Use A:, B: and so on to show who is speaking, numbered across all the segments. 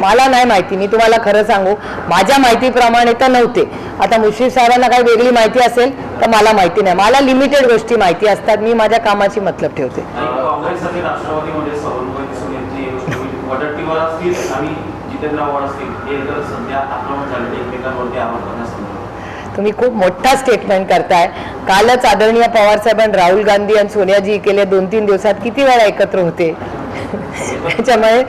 A: मला नाही माहिती मी तुम्हाला खरं सांगू. माझ्या माहितीप्रमाणे तर नव्हते. आता मुश्रीफ साहेबांना काही वेगळी माहिती असेल तर मला माहिती नाही. मला लिमिटेड गोष्टी माहिती असतात. मी माझ्या कामाची मतलब ठेवते.
B: आणि आणि हे
A: तुम्ही खूप मोठा स्टेटमेंट करताय. कालच आदरणीय पवार साहेबांनी राहुल गांधी आणि सोनियाजी गेल्या दोन तीन दिवसात किती वेळा एकत्र होते? त्याच्यामुळे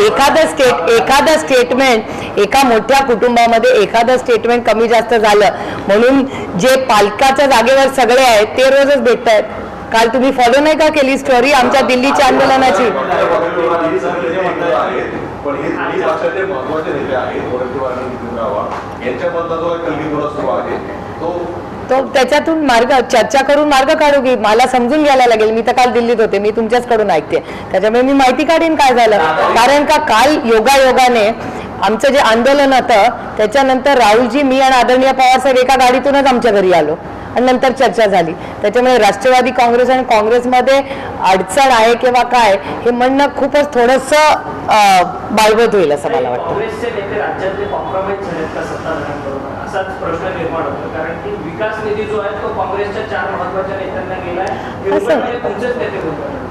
A: एखादं स्टेट एखादं स्टेटमेंट एका मोठ्या कुटुंबामध्ये एखादं स्टेटमेंट कमी जास्त झालं म्हणून जे पालकाच्या जागेवर सगळे आहेत ते रोजच भेटत आहेत काल तुम्ही फॉलो नाही का केली स्टोरी आमच्या दिल्लीच्या आंदोलनाची?
C: महत्त्वाचे नेते आहेत तो
A: त्याच्यातून मार्ग चर्चा करून मार्ग काढू की मला समजून घ्यायला लागेल. मी तर काल दिल्लीत होते मी तुमच्याचकडून ऐकते. त्याच्यामुळे मी माहिती काढीन काय झालं. कारण का काल योगायोगाने आमचं जे आंदोलन होतं त्याच्यानंतर राहुलजी मी आणि आदरणीय पवारसाहेब एका गाडीतूनच आमच्या घरी आलो आणि नंतर चर्चा झाली. त्याच्यामुळे राष्ट्रवादी काँग्रेस आणि काँग्रेसमध्ये अडचण आहे किंवा काय हे म्हणणं खूपच थोडंसं बाळगत होईल असं मला वाटतं.
D: विकास निधी जो आहे तो काँग्रेसच्या चार महत्त्वाच्या नेत्यांना गेलाय. हे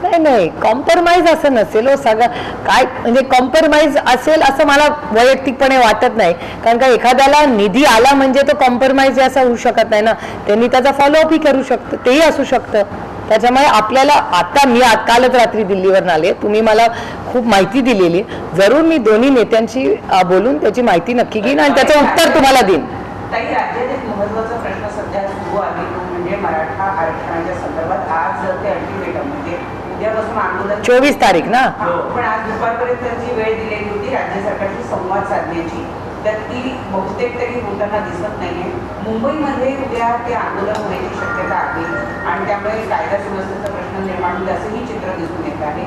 A: नाही नाही. कॉम्प्रोमाइज असं नसेल हो सगळं. काय म्हणजे कॉम्प्रोमाइज असेल असं मला वैयक्तिकपणे वाटत नाही. कारण का एखाद्याला निधी आला म्हणजे तो कॉम्प्रोमाइज असं होऊ शकत नाही ना. त्यांनी त्याचा फॉलोअपही करू शकतं तेही असू शकतं. त्याच्यामुळे आपल्याला आता मी कालच रात्री दिल्लीवरून आले. तुम्ही मला खूप माहिती दिलेली. जरूर मी दोन्ही नेत्यांशी बोलून त्याची माहिती नक्की घेईन आणि त्याचं उत्तर तुम्हाला देईन
E: ताई राज्यात एक महत्त्वाचा प्रश्न सध्या सुरू आहे तो म्हणजे मराठा आरक्षणाच्या संदर्भात आज ते अल्टिमेटम म्हणजे उद्यापासून आंदोलन
A: चोवीस तारीख ना?
E: हा, पण आज दुपारपर्यंत त्यांची वेळ दिलेली होती. राज्य सरकारशी संवाद साधण्याची. तर ती बहुतेक तरी होताना दिसत नाहीये. मुंबईमध्ये उद्या ते आंदोलन होण्याची शक्यता आहे आणि त्यामुळे कायदा सुव्यवस्थेचा प्रश्न निर्माण होईल असंही चित्र दिसून येत आहे.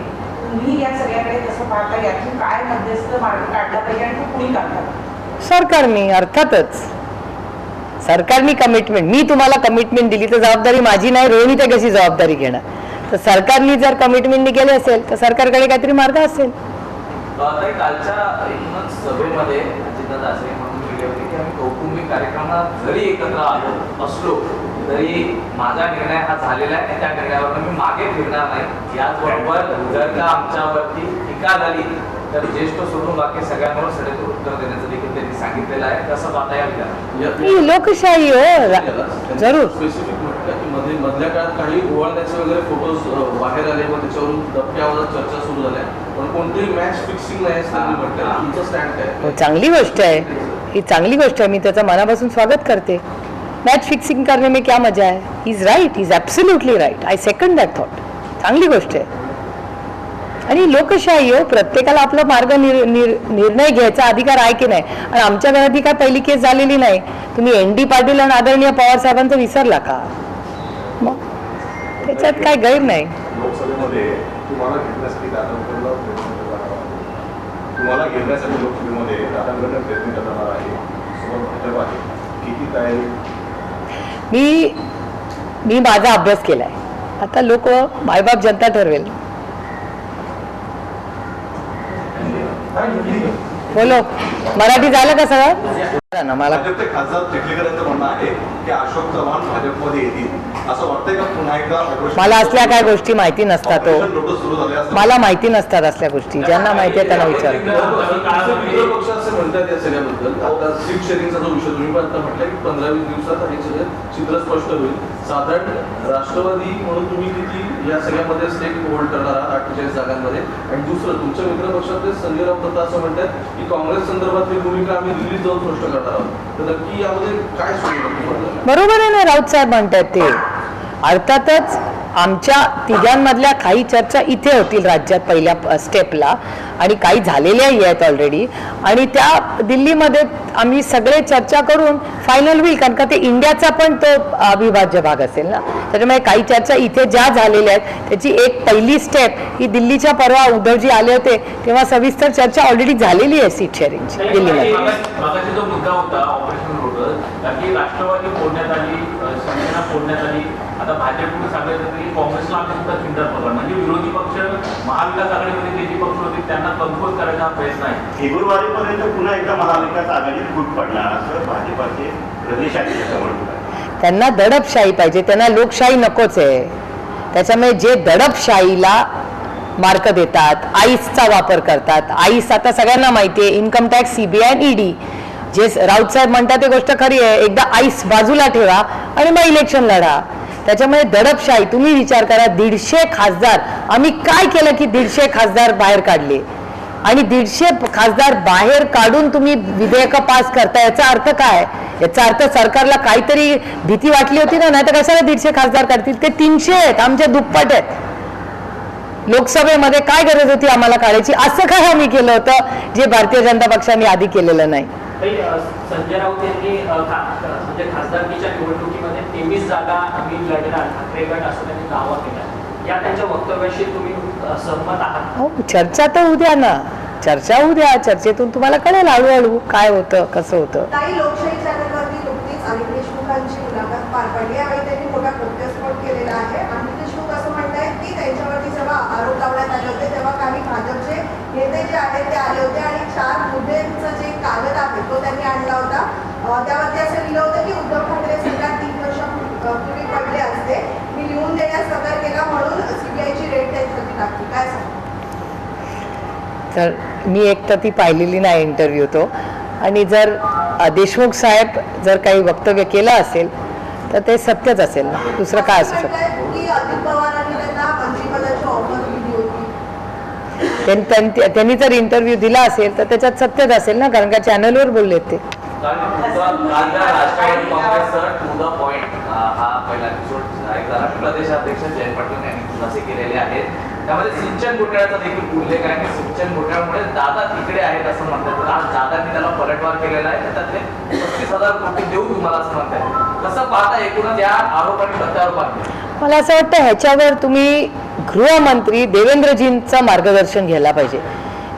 E: तुम्ही या सगळ्याकडे कसं पाहता? यातून काय मध्यस्थ मार्ग काढला पाहिजे आणि तो कुणी काढला?
A: सरकारने अर्थातच. सरकारने कमिटमेंट मी तुम्हाला कमिटमेंट दिली तर जबाबदारी माझी नाही. रोहिणी ते कशी जबाबदारी घेणार. तर सरकारने जर कमिटमेंट केली असेल तर सरकारकडे काहीतरी मार्ग असेल.
F: कालच्या सभेमध्ये कौटुंबिक कार्यक्रमात जरी एकत्र आलो असलो तरी माझा निर्णय हा झालेला आहे. त्या निर्णयावर मी मागे फिरणार नाही. याचबरोबर जर का आमच्यावरती टीका झाली तर ज्येष्ठ सोडून बाकी सगळ्यांवर सडेतोड उत्तर देण्याचं देखील त्यांनी सांगितलेलं आहे. कसं पाहता या विधान
A: ही लोकशाही हो. जरूर.
C: मध्ये मधल्या काळात काही ओवाळण्याचे वगैरे फोटोज बाहेर आले मग त्याच्यावरून दबक्या आवाजात चर्चा सुरू झाल्या. पण कोणतीही मॅच फिक्सिंग नाही असं त्यांनी म्हटलं. तुमचं स्टँड काय?
A: हो, चांगली गोष्ट है ही चांगली गोष्ट है मी त्याचं मनापासून स्वागत करते. मॅच फिक्सिंग करने में क्या मजा है is right is absolutely right I second that thought चांगली गोष्ट आहे. आणि लोकशाही हो प्रत्येकाला आपला मार्ग निर, निर, निर्णय घ्यायचा अधिकार आहे की नाही? आणि आमच्या घरात ही काय पहिली केस झालेली नाही? तुम्ही एन डी पाटील आणि आदरणीय पवार साहेबांचं विसरला का? त्याच्यात काय गैर नाही.
C: लोकसभेमध्ये तुम्हाला घेण्यासाठी दादांकडला प्रयत्न करणार आहे तुम्हाला घेण्यासाठी लोकसभेमध्ये दादांकडनं प्रयत्न करणार आहे. सोबत आहे. किती तयारी?
A: मी मी माझा अभ्यास केलाय. आता लोक मायबाप जनता ठरवेल. बोलो. मराठी झालं का सगळं? ना मला
C: भाजपचे खासदार चिखलीकर यांचं म्हणणं आहे की अशोक चव्हाण भाजपमध्ये येतील. असं वाटतंय का पुन्हा एकदा ऑपरेशन-
A: मला असल्या काय गोष्टी माहिती नसतात हो. मला माहिती नसतात असल्या गोष्टी. ज्यांना माहिती आहे त्यांना विचार.
G: पंधरा वीस दिवसात चित्र स्पष्ट होईल. साधारण राष्ट्रवादी म्हणून तुम्ही किती या सगळ्यामध्ये स्टेक होल्ड करणार आहात अठ्ठेचाळीस जागांमध्ये? आणि दुसरं तुमच्या मित्र पक्षातले संजय राऊत दत्ता असं म्हणतात की काँग्रेस संदर्भातली भूमिका आम्ही दिल्लीत जाऊन स्पष्ट करणार आहोत. तर नक्की यामध्ये काय सुरू
A: बरोबर आहे ना राऊत साहेब म्हणतात ते. अर्थातच आमच्या तिघांमधल्या काही चर्चा इथे होतील राज्यात पहिल्या स्टेपला आणि काही झालेल्याही आहेत ऑलरेडी आणि त्या दिल्लीमध्ये आम्ही सगळे चर्चा करून फायनल होईल कारण का ते इंडियाचा पण तो अविभाज्य भाग असेल ना. त्याच्यामुळे काही चर्चा इथे ज्या झालेल्या आहेत त्याची एक पहिली स्टेप ही दिल्लीच्या परवा उद्धवजी आले होते तेव्हा सविस्तर चर्चा ऑलरेडी झालेली आहे सीट शेअरिंगची दिल्लीमध्ये.
B: राष्ट्रवादी फोडण्यात आली शिवसेना फोडण्यात आली आता भाजपकडून सांगायचं काँग्रेसला आम्ही सुद्धा खिंडर पकड म्हणजे विरोधी पक्ष महाविकास आघाडीमध्ये जे जे पक्ष होते त्यांना कन्फर्म करायचा हा प्रयत्न आहे.
H: फेब्रुवारीपर्यंत पुन्हा एकदा महाविकास आघाडीत फूट पडणार असं भाजपाचे प्रदेशाध्यक्ष म्हणतात.
A: त्यांना दडपशाही पाहिजे. त्यांना लोकशाही नकोच आहे. त्याच्यामुळे जे दडपशाहीला मार्क देतात आईसचा वापर करतात आईस आता सगळ्यांना माहिती आहे इन्कम टॅक्स सीबीआय आणि ईडी जे राऊत साहेब म्हणतात ते गोष्ट खरी आहे. एकदा आईस बाजूला ठेवा आणि मग इलेक्शन लढा. त्याच्यामुळे दडपशाही तुम्ही विचार करा दीडशे खासदार. आम्ही काय केलं की दीडशे खासदार बाहेर काढले? आणि दीडशे खासदार बाहेर काढून तुम्ही विधेयक पास करता याचा अर्थ काय? याचा अर्थ सरकारला काहीतरी भीती वाटली होती ना नाही तर कशाला दीडशे खासदार काढतील? ते तीनशे आहेत आमच्या दुप्पट आहेत. लोकसभेमध्ये काय गरज होती आम्हाला काढायची? असं काय आम्ही केलं होतं जे भारतीय जनता पक्षाने आधी केलेलं नाही?
D: संजय राऊत यांनी म्हणजे खासदारकीच्या निवडणूक जागा आम्ही लढणार ठाकरे गट असं त्यांनी दावा केला या त्यांच्या वक्तव्याशी तुम्ही सहमत आहात
A: हो चर्चा तर उद्या ना. चर्चा उद्या. चर्चेतून तुम्हाला कळेल हळूहळू काय होतं कसं होतं.
I: काही लोकशाही चॅनलवरती नुकतीच अनिल देशमुखांची मुलाखत पार पडली यावेळी त्यांनी मोठा प्रत्यास्फोट केलेला आहे. अनिल देशमुख असं म्हणतायत की त्यांच्यावरती जेव्हा आरोप लावण्यात आले होते तेव्हा काही भाजपचे नेते जे आहेत ते आले होते. आणि चार मुद्द्यांचा जे कागद आहे तो त्यांनी आणला होता. त्यावरती असं लिहिलं होतं की उद्धव ठाकरे सरकार तीन वर्षापूर्वी पडले असते मी लिहून देण्यास नकार केला म्हणून सीबीआयची रेट त्यांच्यावरती टाकली काय सांगता
A: तर मी एक तर ती पाहिलेली नाही इंटरव्ह्यू तो. आणि जर देशमुख साहेब जर काही वक्तव्य केलं असेल तर ते सत्यच असेल ना. दुसरं काय असू शकतं?
I: त्यांनी
A: जर इंटरव्ह्यू दिला असेल तर त्याच्यात सत्यच असेल ना कारण का चॅनलवर बोलले ते.
F: पॉइंट हा पहिला एपिसोड प्रदेशाध्यक्ष जयंत पाटील यांनी खुलासे केलेले आहेत. त्यामध्ये सिंचन घोटाळ्याचा देखील उल्लेख आहे की सिंचन घोटाळ्यामुळे दादा तिकडे आहेत असं म्हणतात. तर आज दादांनी त्याला पलटवार केलेला आहे. त्यातले पस्तीस हजार कोटी देऊ तुम्हाला असं म्हणतात. कसं पाहता एकूणच या आरोप आणि प्रत्यारोपांनी.
A: मला असं वाटतं ह्याच्यावर तुम्ही गृहमंत्री देवेंद्रजींचं मार्गदर्शन घ्यायला पाहिजे.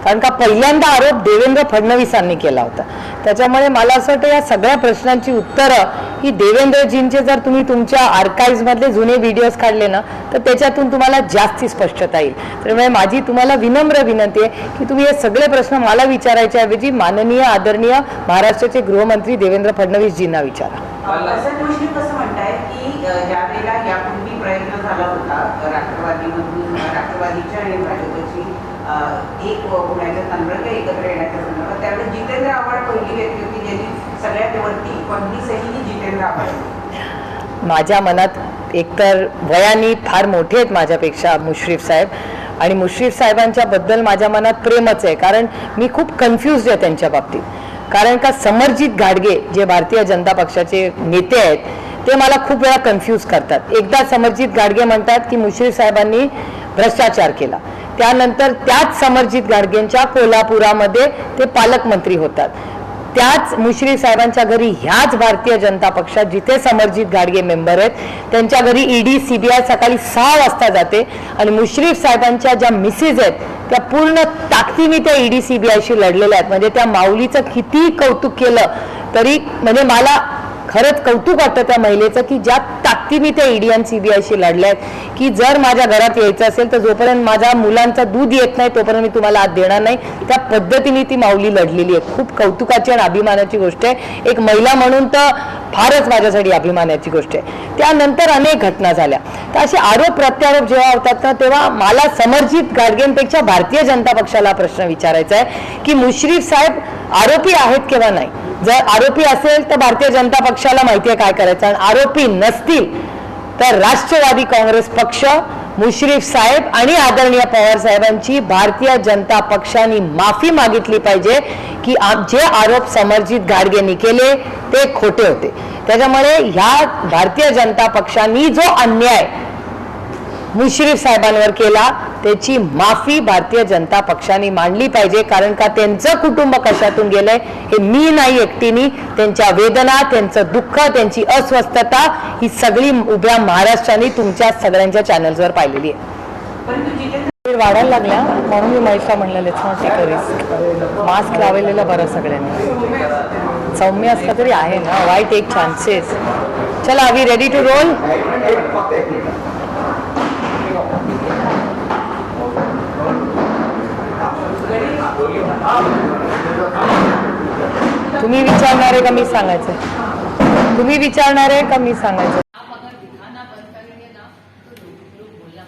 A: कारण का पहिल्यांदा आरोप देवेंद्र फडणवीसांनी केला होता. त्याच्यामुळे मला असं वाटतं या सगळ्या प्रश्नांची उत्तरं ही देवेंद्रजींचे जर तुम्ही तुमच्या आर्काईव्हमधले जुने व्हिडिओज काढले ना तर त्याच्यातून तुम्हाला जास्ती स्पष्टता येईल. त्यामुळे माझी तुम्हाला विनम्र विनंती आहे की तुम्ही हे सगळे प्रश्न मला विचारायच्या ऐवजी माननीय आदरणीय महाराष्ट्राचे गृहमंत्री देवेंद्र फडणवीसजींना विचारा
E: असं गोष्टी कसं म्हणताय की अ, ज्या वेळेला यापूर्वी प्रयत्न झाला होता अ, राष्ट्रवादीमधून अ, राष्ट्रवादीच्या आणि भाजपची अ, एक होण्याच्या संदर्भ एकत्र येण्याच्या संदर्भात त्यावेळेस जितेंद्र आव्हाड पहिली व्यक्ती होती ज्यांनी सगळ्यात वरती पहिली सही ही जितेंद्र आव्हाड होती.
A: माझ्या मनात एकतर वयाने फार मोठे आहेत माझ्यापेक्षा मुश्रीफ साहेब. आणि मुश्रीफ साहेबांच्या बद्दल माझ्या मनात प्रेमच आहे. कारण मी खूप कन्फ्युज आहे त्यांच्या बाबतीत. कारण का समरजित घाडगे जे भारतीय जनता पक्षाचे नेते आहेत ते मला खूप वेळा कन्फ्यूज करतात. एकदा समरजित गाडगे म्हणतात की मुश्रीफ साहेबांनी भ्रष्टाचार केला. त्यानंतर त्याच समरजित गाडगेंच्या कोल्हापुरामध्ये ते पालकमंत्री होतात. त्याच मुश्रीफ साहेबांच्या घरी ह्याच भारतीय जनता पक्षात जिथे समरजित गाडगे मेंबर आहेत त्यांच्या घरी ईडी सीबीआय सकाळी सहा वाजता जाते. आणि मुश्रीफ साहेबांच्या ज्या मिसेस आहेत त्या पूर्ण ताकदीने त्या ईडी सीबीआयशी लढलेल्या आहेत. म्हणजे त्या माऊलीचं किती कौतुक केलं तरी म्हणजे मला खरंच कौतुक वाटतं त्या महिलेचं की ज्या ताकदीने त्या ईडी आणि सीबीआयशी लढल्या आहेत की जर माझ्या घरात यायचं असेल तर जोपर्यंत माझ्या मुलांचा दूध येत नाही तोपर्यंत मी तुम्हाला आत देणार नाही. त्या पद्धतीने ती माऊली लढलेली आहे. खूप कौतुकाची आणि अभिमानाची गोष्ट आहे. एक महिला म्हणून तर फारच माझ्यासाठी अभिमानाची गोष्ट आहे. त्यानंतर अनेक घटना झाल्या. तर असे आरोप प्रत्यारोप जेव्हा होतात ना तेव्हा मला समर्जित गाडगेंपेक्षा भारतीय जनता पक्षाला प्रश्न विचारायचा आहे की मुश्रीफ साहेब आरोपी आहेत किंवा नाही? जर आरोपी असेल तर भारतीय जनता पक्षाला माहिती आहे काय करायचं. आणि आरोपी नसतील तर राष्ट्रवादी काँग्रेस पक्ष मुश्रीफ साहेब आणि आदरणीय पवार साहेबांची भारतीय जनता पक्षाने माफी मागितली पाहिजे की जे आरोप समर्जित गाडगेंनी केले ते खोटे होते. त्याच्यामुळे ह्या भारतीय जनता पक्षांनी जो अन्याय मुश्रीफ साहेबांवर केला त्याची माफी भारतीय जनता पक्षाने मांडली पाहिजे कारण का त्यांचं कुटुंब कशातून गेलंय हे मी नाही एकटीनी. त्यांच्या वेदना त्यांचं दुःख त्यांची अस्वस्थता ही सगळी उभ्या महाराष्ट्राने तुमच्या सगळ्यांच्या चॅनल्सवर पाहिलेली आहे. वाढायला लागला म्हणून मी महेशला म्हणलं let's not take risk mask लावलेलं बरं सगळ्यांनी. सौम्य असलं तरी आहे ना वाय टेक चान्सेस चला आवी रेडी टू रोल तुम्ही विचारणार का मी सांगायचं? तुम्ही विचारणार का मी सांगायचं?
J: आप अगर दिखाना बंद करेंगे ना तो लोग लोग बोलना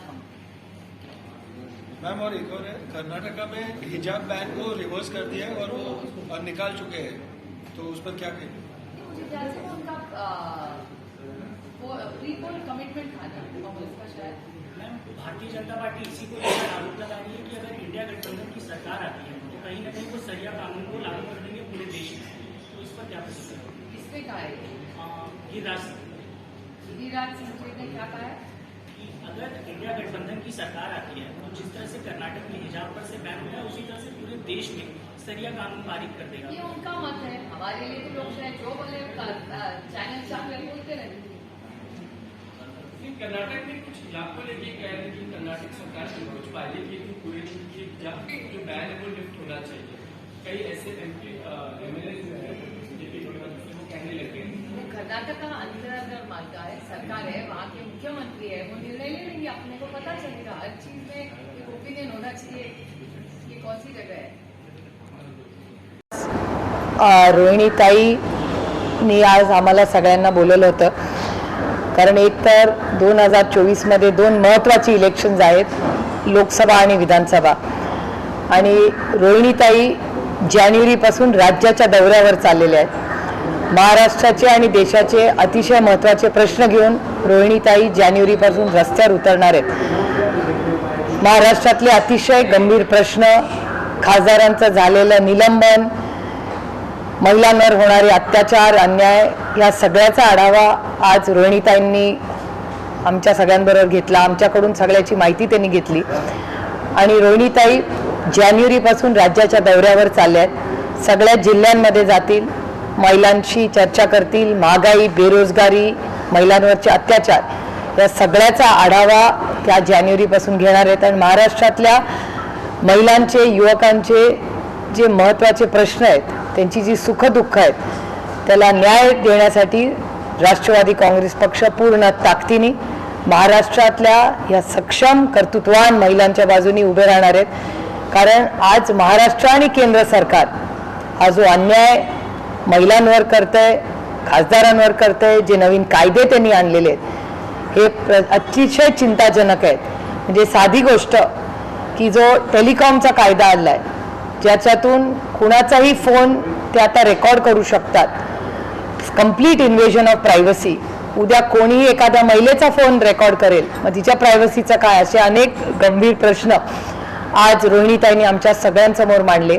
K: मैम और एक और है कर्नाटका में हिजाब बैन को रिवर्स कर दिया है और वो और निकाल चुके हैं। तो उस पर क्या कहेंगे?
J: मुझे ख्याल से वो उनका आ, वो प्री पोल कमिटमेंट था ना कांग्रेस का शायद
D: मैम भारतीय जनता पार्टी इसी को लेकर आरोप लगा रही है कि अगर इंडिया गठबंधन की सरकार आती है तो कहीं ना कहीं वो सरिया कानून को लागू कर देंगे पूरे देश में। पर क्या
J: किसने कहा है?
D: गिरिराज
J: गिरिराज सिंह ने क्या कहा है?
D: कि अगर इंडिया गठबंधन की सरकार आती है तो जिस तरह से कर्नाटक में हिजाब पर से बैन हुआ है उसी तरह से पूरे देश में सरिया कानून पारित कर देगा।
J: ये उनका मत है। हमारे लिए तो लोग शायद जो बोले चैनल चाहे बोलते रहे
D: कर्नाटक में कुछ हिजाब को लेके कह रहे हैं? कि कर्नाटक सरकार ने कुछ वायदे किए कि पूरे ये हिजाब जो बैन है वो लिफ्ट होना चाहिए। कई ऐसे M P M L A
J: Karnataka का अंदर अंदर मानता है सरकार है वहाँ के मुख्यमंत्री है वो निर्णय ले लेंगे अपने को पता चलेगा। हर चीज में एक ओपिनियन होना चाहिए ये कौन सी जगह है।
A: रोहिणीताईनी आज आम्हाला सगळ्यांना बोलवलं होतं. कारण एक तर दोन हजार चोवीसमध्ये दोन महत्त्वाची इलेक्शन्स आहेत लोकसभा आणि विधानसभा. आणि रोहिणीताई जानेवारीपासून राज्याच्या दौऱ्यावर चाललेल्या आहेत. महाराष्ट्राचे आणि देशाचे अतिशय महत्त्वाचे प्रश्न घेऊन रोहिणीताई जानेवारीपासून रस्त्यावर उतरणार आहेत. महाराष्ट्रातले अतिशय गंभीर प्रश्न खासदारांचं झालेलं निलंबन महिलांवर होणारे अत्याचार अन्याय या सगळ्याचा आढावा आज रोहिणीताईंनी आमच्या सगळ्यांबरोबर घेतला. आमच्याकडून सगळ्याची माहिती त्यांनी घेतली. आणि रोहिणीताई जानेवारीपासून राज्याच्या दौऱ्यावर चालल्या आहेत. सगळ्या जिल्ह्यांमध्ये जातील. महिलांशी चर्चा करतील महागाई बेरोजगारी महिलांवरचे अत्याचार या सगळ्याचा आढावा त्या जानेवारीपासून घेणार आहेत. आणि महाराष्ट्रातल्या महिलांचे युवकांचे जे महत्त्वाचे प्रश्न आहेत त्यांची जी सुखदुःख आहेत त्याला न्याय देण्यासाठी राष्ट्रवादी काँग्रेस पक्ष पूर्ण ताकदीने महाराष्ट्रातल्या या सक्षम कर्तृत्वान महिलांच्या बाजूनी उभे राहणार आहेत. कारण आज महाराष्ट्र आणि केंद्र सरकार हा जो अन्याय महिलांवर करतंय खासदारांवर करतंय जे नवीन कायदे त्यांनी आणलेले आहेत. हे अतिशय चिंताजनक आहेत. म्हणजे साधी गोष्ट की जो टेलिकॉमचा कायदा आणला आहे ज्याच्यातून कुणाचाही फोन ते आता रेकॉर्ड करू शकतात. कंप्लीट इन्व्हेजन ऑफ प्रायव्हसी उद्या कोणीही एखाद्या महिलेचा फोन रेकॉर्ड करेल. मग तिच्या प्रायव्हसीचा काय? असे अनेक गंभीर प्रश्न आज रोहिणीताईंनी आमच्या सगळ्यांसमोर मांडले.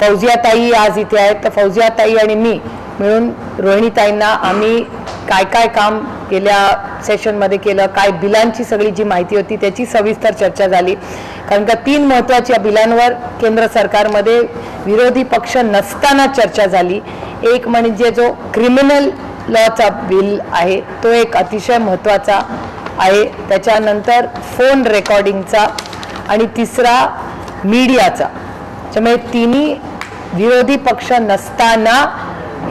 A: फौजियाताई आज इथे आहेत. तर फौजियाताई आणि मी मिळून रोहिणीताईंना आम्ही काय काय काम गेल्या सेशनमध्ये केलं काय बिलांची सगळी जी माहिती होती त्याची सविस्तर चर्चा झाली. कारण का तीन महत्त्वाच्या बिलांवर केंद्र सरकारमध्ये विरोधी पक्ष नसताना चर्चा झाली. एक म्हणजे जो क्रिमिनल लॉचा बिल आहे तो एक अतिशय महत्त्वाचा आहे. त्याच्यानंतर फोन रेकॉर्डिंगचा आणि तिसरा मीडियाचा त्यामुळे तिन्ही विरोधी पक्ष नसताना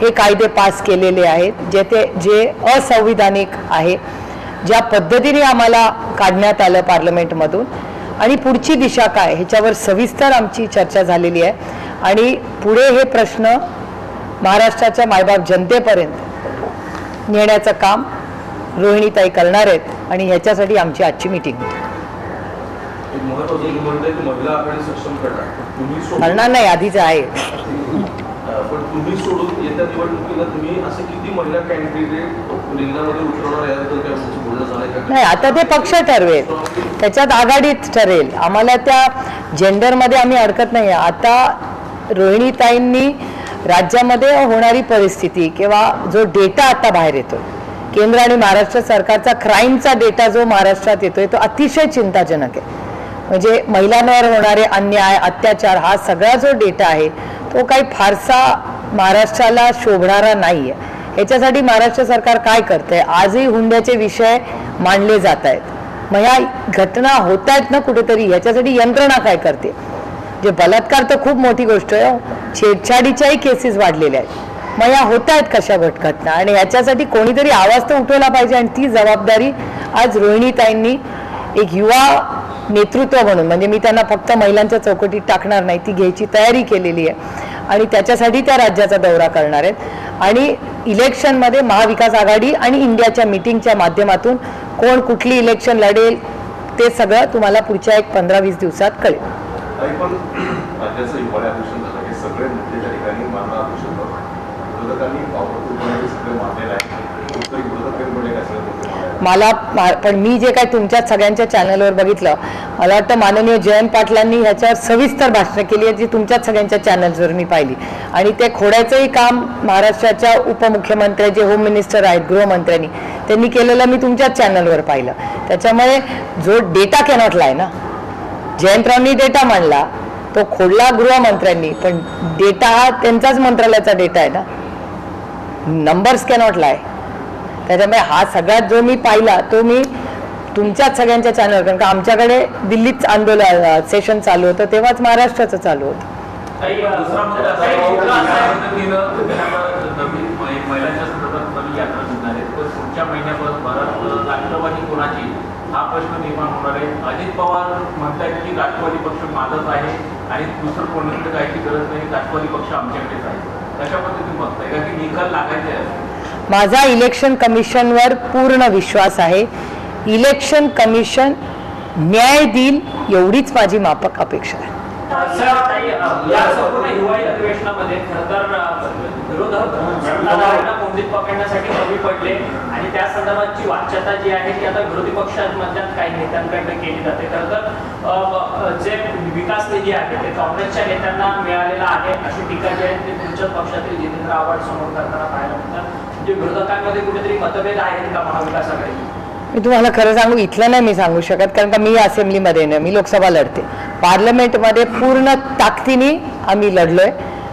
A: हे कायदे पास केलेले आहेत जे ते जे असंविधानिक आहे ज्या पद्धतीने आम्हाला काढण्यात आलं पार्लमेंटमधून. आणि पुढची दिशा काय? ह्याच्यावर सविस्तर आमची चर्चा झालेली आहे. आणि पुढे हे प्रश्न महाराष्ट्राच्या मायबाप जनतेपर्यंत नेण्याचं काम रोहिणीताई करणार आहेत आणि ह्याच्यासाठी आमची आजची मीटिंग होती.
G: एक महिला आघाडी सक्षम करणार तुम्ही
A: करणार नाही आधीच आहे.
G: पण तुम्ही सोडून येत्या निवडणुकीला तुम्ही असे किती महिला कॅन्डिडेट रिंगणामध्ये उतरवणार याबद्दल काय तुमचं बोलणं झालंय का?
A: नाही आता ते पक्ष ठरवेल. त्याच्यात आघाडीत ठरेल. आम्हाला त्या जेंडरमध्ये आम्ही अडकत नाही. आता रोहिणीताईंनी राज्यामध्ये होणारी परिस्थिती किंवा जो डेटा आता बाहेर येतो केंद्र आणि महाराष्ट्र सरकारचा क्राईमचा डेटा जो महाराष्ट्रात येतोय तो अतिशय चिंताजनक आहे. म्हणजे महिलांवर होणारे अन्याय अत्याचार हा सगळा जो डेटा आहे तो काही फारसा महाराष्ट्राला शोभणारा नाही आहे ह्याच्यासाठी महाराष्ट्र सरकार काय करतंय? आजही हुंड्याचे विषय मांडले जात आहेत मग ह्या घटना होत आहेत ना कुठेतरी ह्याच्यासाठी यंत्रणा काय करते? जे बलात्कार तर खूप मोठी गोष्ट आहे हो. छेडछाडीच्याही केसेस वाढलेल्या आहेत. मग या होत आहेत कशा घटघटना आणि ह्याच्यासाठी कोणीतरी आवाज तर उठवला पाहिजे आणि ती जबाबदारी आज रोहिणीताईंनी एक युवा नेतृत्व म्हणून म्हणजे मी त्यांना फक्त महिलांच्या चौकटीत टाकणार नाही ती घ्यायची तयारी केलेली आहे. आणि त्याच्यासाठी त्या राज्याचा दौरा करणार आहेत. आणि इलेक्शनमध्ये महाविकास आघाडी आणि इंडियाच्या मिटिंगच्या माध्यमातून कोण कुठली इलेक्शन लढेल ते सगळं तुम्हाला पुढच्या एक पंधरा वीस दिवसात कळेल
C: काही पण राज्याचं हिवाळी अधिवेशन झालं हे सगळे मुद्दे त्या ठिकाणी मानणं अपेक्षित होतं विरोधकांनी वापरपूर्वपणे हे सगळे मांडलेलं आहे कुठतरी विरोधक काही पडले काय सगळे मुद्दे मांडायला.
A: मला पण मी जे काय तुमच्या सगळ्यांच्या चॅनलवर बघितलं मला वाटतं माननीय जयंत पाटलांनी ह्याच्यावर सविस्तर भाषण केली आहे जी तुमच्याच सगळ्यांच्या चॅनल्सवर मी पाहिली. आणि ते खोड्याचंही काम महाराष्ट्राच्या उपमुख्यमंत्री जे होम मिनिस्टर आहेत गृहमंत्र्यांनी त्यांनी केलेलं मी तुमच्याच चॅनलवर पाहिलं. त्याच्यामुळे जो डेटा कॅनॉट लाय ना जयंतरावनी डेटा मांडला तो खोडला गृहमंत्र्यांनी पण डेटा हा त्यांचाच मंत्रालयाचा डेटा आहे ना. नंबर्स कॅनॉट लाय त्याच्यामुळे हा सगळ्यात जो मी पाहिला तो मी तुमच्याच सगळ्यांच्या चॅनलवर कारण का आमच्याकडे दिल्लीत आंदोलन सेशन चालू होतं तेव्हाच महाराष्ट्राचं चालू होतं.
F: राष्ट्रवादी कोणाची? हा प्रश्न निर्माण होणार आहे. अजित पवार म्हणतायत की राष्ट्रवादी पक्ष माझाच आहे आणि दुसरं कोणाकडे जायची गरज नाही राष्ट्रवादी पक्ष आमच्याकडेच आहे. कशा पद्धतीने बघताय? का की निकाल लागायचे आहे
A: माझा इलेक्शन कमिशनवर पूर्ण विश्वास आहे. इलेक्शन कमिशन न्याय देईल एवढीच माझी मापक अपेक्षा आहे.
D: या पकडण्यासाठी कमी पडले आणि त्या संदर्भातची वाच्यता जी आहे ती आता विरोधी पक्षांमधल्या काही नेत्यांकडनं केली जाते खरं तर जे विकास निधी आहे ते काँग्रेसच्या नेत्यांना मिळालेला आहे अशी टीका जी आहे पक्षातील जितेंद्र आव्हाड समोर करताना पाहायला मिळतात म्हणजे विरोधकांमध्ये कुठेतरी मतभेद आहेत का महाविकास आघाडी
A: मी तुम्हाला खरं सांगू इथलं नाही मी सांगू शकत कारण का मी असेंब्लीमध्ये नाही मी लोकसभा लढते. पार्लमेंटमध्ये पूर्ण ताकदीने आम्ही लढलोय.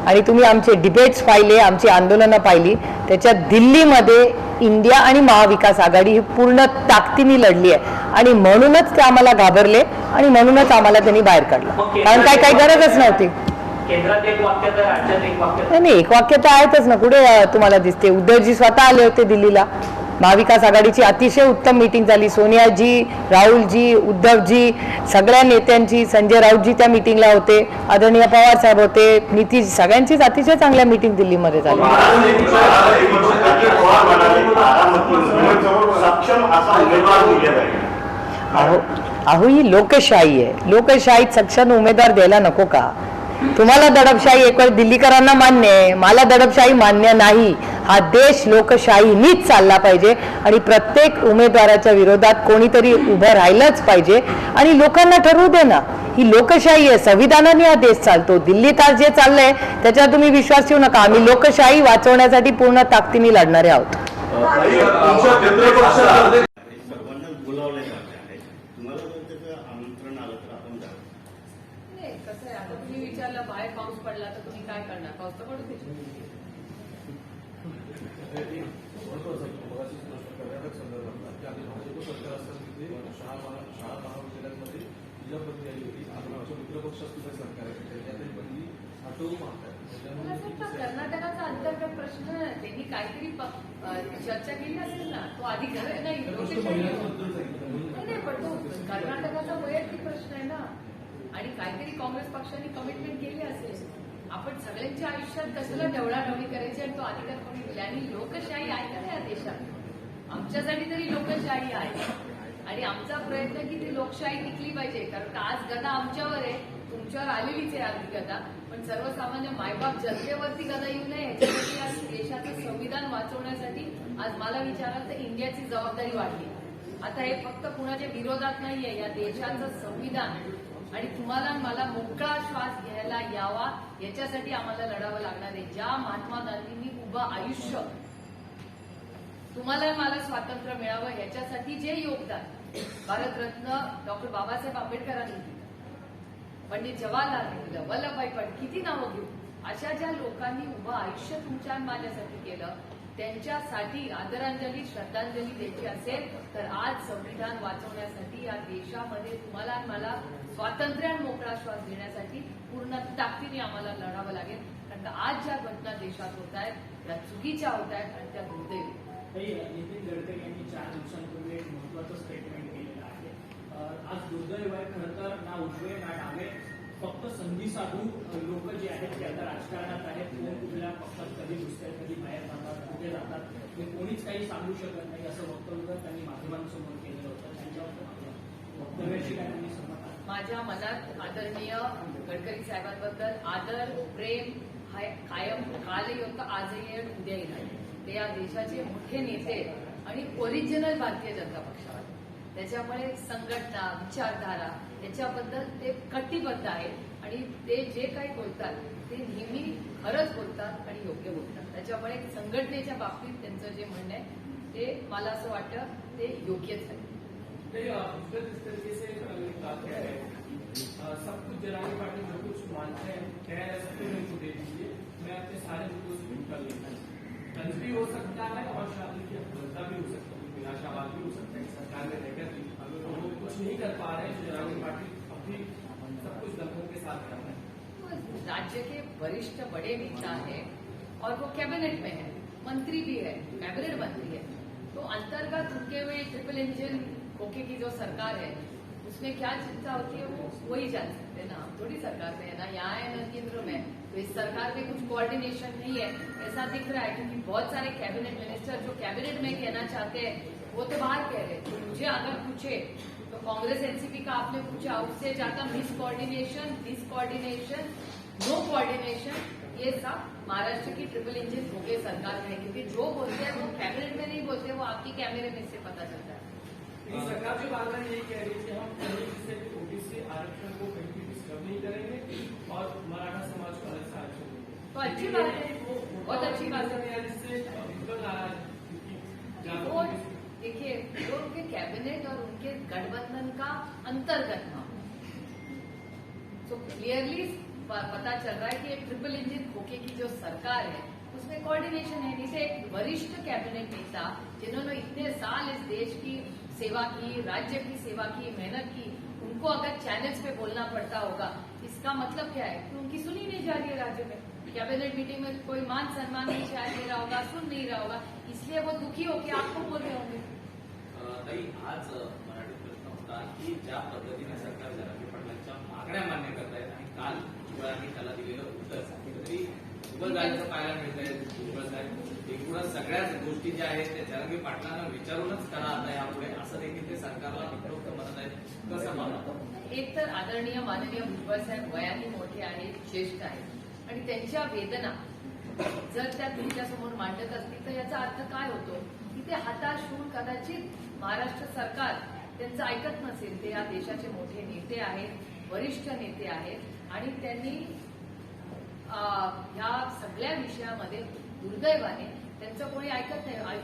A: आणि तुम्ही आमचे डिबेट्स पाहिले आमची आंदोलनं पाहिली त्याच्यात दिल्लीमध्ये इंडिया आणि महाविकास आघाडी ही पूर्ण ताकदीने लढली आहे. आणि म्हणूनच ते आम्हाला घाबरले आणि म्हणूनच आम्हाला त्यांनी बाहेर काढलं. कारण काय काही गरजच नव्हती.
D: केंद्रात एक वाक्य तर राज्यात एक वाक्य
A: नाही नाही एक वाक्य तर आहेतच ना. कुठे तुम्हाला दिसते? उद्धवजी स्वतः आले होते दिल्लीला. महाविकास आघाडीची अतिशय उत्तम मीटिंग झाली. सोनियाजी राहुलजी उद्धवजी सगळ्या नेत्यांची संजय राऊतजी त्या मीटिंगला होते. आदरणीय पवार साहेब होते. नितीश सगळ्यांचीच अतिशय चांगल्या मीटिंग दिल्लीमध्ये झाली. अहो अहो ही लोकशाही आहे. लोकशाहीत सक्षम उमेदवार द्यायला नको का? तुम्हाला दडपशाही एक दिल्लीकरांना मान्य आहे. मला दडपशाही मान्य नाही. हा देश लोकशाहीनीच चालला पाहिजे आणि प्रत्येक उमेदवाराच्या विरोधात कोणीतरी उभं राहिलंच पाहिजे. आणि लोकांना ठरवू दे ना ही लोकशाही आहे. संविधानाने हा देश चालतो. दिल्लीत आज जे चाललंय त्याच्यावर तुम्ही विश्वास ठेवू नका. आम्ही लोकशाही वाचवण्यासाठी पूर्ण ताकदीने लढणारे आहोत
G: ताई, तुमच्या मित्रपक्षामध्ये
H: सर्वांना बोलावले जाते आहे तुम्हाला जर त्याचं आमंत्रण आलं तर आपण जाऊ
J: नाही कसं आहे आता तुम्ही विचारलं बाहेर पाऊस पडला तर तुम्ही काय करणार पाऊस तर पडू दे
G: कर्नाटक संदर्भातला की आधी भाजप सरकार असताना तिथे शाळा महा- शाळा महाविद्यालयांमध्ये जिल्हापती आली होती आता आमच्या मित्रपक्ष असलेलं सरकार आहे त्याच्यातही बंदी हटवून मागतात
J: मला कर्नाटकाचा अंतर्गत प्रश्न त्यांनी काहीतरी चर्चा केली असेल ना तो अधिकार आहे नाही. नाही, पण तो कर्नाटकाचा वैयक्तिक प्रश्न आहे ना. आणि काहीतरी काँग्रेस पक्षाने कमिटमेंट केली असेल. आपण सगळ्यांच्या आयुष्यात कशाला ढवळाढवळी करायची आणि तो अधिकार कोणी दिला? आणि लोकशाही आहे का या देशात? आमच्यासाठी तरी लोकशाही आहे. आणि आमचा प्रयत्न की ती लोकशाही टिकली पाहिजे कारण आज गदा आमच्यावर आहे. तुमच्यावर आलेलीच आहे आधी गदा पण सर्वसामान्य मायबाप जनतेवरती गदा येऊ नये याच्यासाठी आज देशाचं संविधान वाचवण्यासाठी आज मला विचाराल तर इंडियाची जबाबदारी वाढली. आता हे फक्त कुणाच्या विरोधात नाहीये या देशाचं संविधान. आणि तुम्हाला मला मोकळा श्वास घ्यायला यावा याच्यासाठी आम्हाला लढावं लागणार आहे. ज्या महात्मा गांधींनी उभं आयुष्य तुम्हाला मला स्वातंत्र्य मिळावं याच्यासाठी जे योगदान भारतरत्न डॉक्टर बाबासाहेब आंबेडकरांनी पंडित जवाहरलाल नेहरू वल्लभभाई पण किती नावं घेऊ अशा ज्या लोकांनी उभं आयुष्य तुमच्या आणि माझ्यासाठी केलं त्यांच्यासाठी आदरांजली श्रद्धांजली द्यायची असेल तर आज संविधान वाचवण्यासाठी या देशामध्ये तुम्हाला मला स्वातंत्र्य मोकळा श्वास घेण्यासाठी पूर्ण ताकदीने आम्हाला लढावं लागेल. कारण आज ज्या घटना देशात होत आहेत त्या चुकीच्या होत आहेत आणि त्या दुर्दैवी.
D: नितीन गडकरी यांनी चार दिवसांपूर्वी एक महत्वाचं स्टेटमेंट केलेलं आहे अ, आज दुर्दैव आहे खरं तर ना उजवे ना डावे. फक्त संधी साधू लोक जे आहेत ते आता राजकारणात आहेत. कोण कुठल्या पक्षात कधी घुसतात कधी बाहेर जातात कुठे जातात हे कोणीच काही सांगू शकत नाही. असं वक्तव्य त्यांनी माध्यमांसमोर केलेलं होतं. त्यांच्यावर वक्तव्याशी काय त्यांनी सहमत
J: माझ्या मनात आदरणीय गडकरी साहेबांबद्दल आदर प्रेम कायम कालही होतं आजही उद्याही नाही ते या देशाचे मोठे नेते आणि ओरिजिनल भारतीय जनता पक्ष. त्याच्यामुळे संघटना विचारधारा याच्याबद्दल ते कटिबद्ध आहेत आणि ते जे काही बोलतात ते नेहमी खरंच बोलतात आणि योग्य बोलतात. त्याच्यामुळे संघटनेच्या बाबतीत त्यांचं जे म्हणणं आहे ते मला असं वाटतं ते योग्यच आहे.
D: सब कुछ जनाने पार्टी जो कुछ मानते निराशावाद भी हो सकता है सरकार में रहकर भी कुछ नहीं कर पा रहे हैं तो जरानी पार्टी अभी सब कुछ दंगों के साथ कर रहे हैं।
J: राज्य के वरिष्ठ बड़े नेता है और वो कैबिनेट में है, मंत्री भी है, कैबिनेट मंत्री है। तो अंतर्गत उनके हुए ट्रिपल इंजन खोखे की जो सरकार है, उसमें क्या चिंता होती है वो? वही जान सकते हैं ना। हम थोड़ी सरकार में है ना, यहाँ है ना केंद्र में। तो इस सरकार में कुछ कोऑर्डिनेशन नहीं है। ऐसा दिख रहा है क्योंकि बहुत सारे कैबिनेट मिनिस्टर जो कैबिनेट में कहना चाहते हैं वो तो बाहर कह रहे तो मुझे अगर पूछे तो कांग्रेस एनसीपी का आपने पूछा उससे ज़्यादा miscoordination discoordination no coordination ये सब महाराष्ट्र की ट्रिपल इंजन हो गए सरकार में क्योंकि जो बोलते हैं वो कैबिनेट में नहीं बोलते वो आपकी कैमरे में से पता चलता है।
D: सरकार जो बार बार यही कह रही है कि हम कहीं से भी ओबीसी आरक्षण को कहीं भी डिस्टर्ब नहीं करेंगे और मराठा समाज को अलग से आरक्षण देंगे।
J: तो अच्छी बात है। बहुत अच्छी बात है।
D: रहा है क्योंकि
J: वो देखिए जो उनके कैबिनेट और उनके गठबंधन का अंतर्गत मामला तो क्लियरली पता चल रहा है कि ट्रिपल इंजन खोके की जो सरकार है, उसमें कोऑर्डिनेशन है। जिसे एक वरिष्ठ कैबिनेट नेता, जिन्होंने इतने साल इस देश की सेवा की, राज्य की सेवा की, मेहनत की, उनको अगर चैनल्स पे बोलना पड़ता होगा, इसका मतलब क्या है? कि उनकी सुनी नहीं जा रही है राज्य में। कैबिनेट मीटिंग में कोई मान सम्मान नहीं, शायद दे रहा होगा, सुन नहीं रहा होगा। इसलिए वो दुखी होकर आपको बोल रहे होंगे
F: ताई आज अ, मराठीत प्रश्न होता की ज्या पद्धतीने सरकार जरांगे पाटलांच्या मागण्या मान्य करत आहेत आणि काल भुजबळांनी त्याला दिलेलं उत्तर कुठेतरी भुजबळ जायचं पाहायला मिळत आहे भुजबळ साहेब एकूणच सगळ्याच गोष्टी ज्या आहेत त्या जरांगे पाटलांना विचारूनच करा आता यापुढे. असं देखील ते सरकारला विरोध म्हणत आहेत. कसं मानतात?
J: एक तर आदरणीय माननीय भुजबळ साहेब वयाने मोठे आहेत ज्येष्ठ आहेत. आणि त्यांच्या वेदना जर त्या तुमच्यासमोर मांडत असतील तर याचा अर्थ काय होतो? की ते हताश होऊन कदाचित महाराष्ट्र सरकार त्यांचं ऐकत नसेल. ते या देशाचे मोठे नेते आहेत वरिष्ठ नेते आहेत आणि त्यांनी ह्या सगळ्या विषयामध्ये दुर्दैवाने त्यांचं कोणी ऐकत नाही.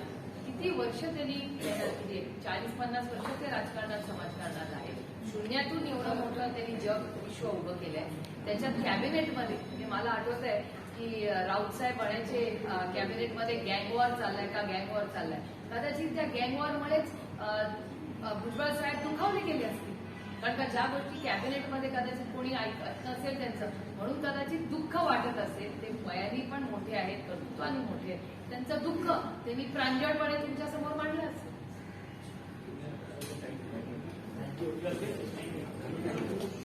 J: किती वर्ष त्यांनी म्हणजे चाळीस पन्नास वर्ष ते राजकारणात समाजकारणात आहे शून्यातून एवढं मोठं त्यांनी जग विश्व उभं केलंय. त्याच्यात कॅबिनेटमध्ये म्हणजे मला आठवत आहे की राऊत साहेब म्हणायचे कॅबिनेटमध्ये गँगवॉर चाललाय का गँगवॉर चाललाय? कदाचित त्या गँगवॉरमुळेच भुजबळ साहेब दुखावले गेले असतील. कारण का ज्या गोष्टी कॅबिनेटमध्ये कदाचित कोणी ऐकत नसेल त्यांचं म्हणून कदाचित दुःख वाटत असेल. ते वयानी पण मोठे आहेत कर्तृत्वाने मोठे आहेत. त्यांचं दुःख ते मी प्रांजळपणे तुमच्यासमोर मांडलं असेल.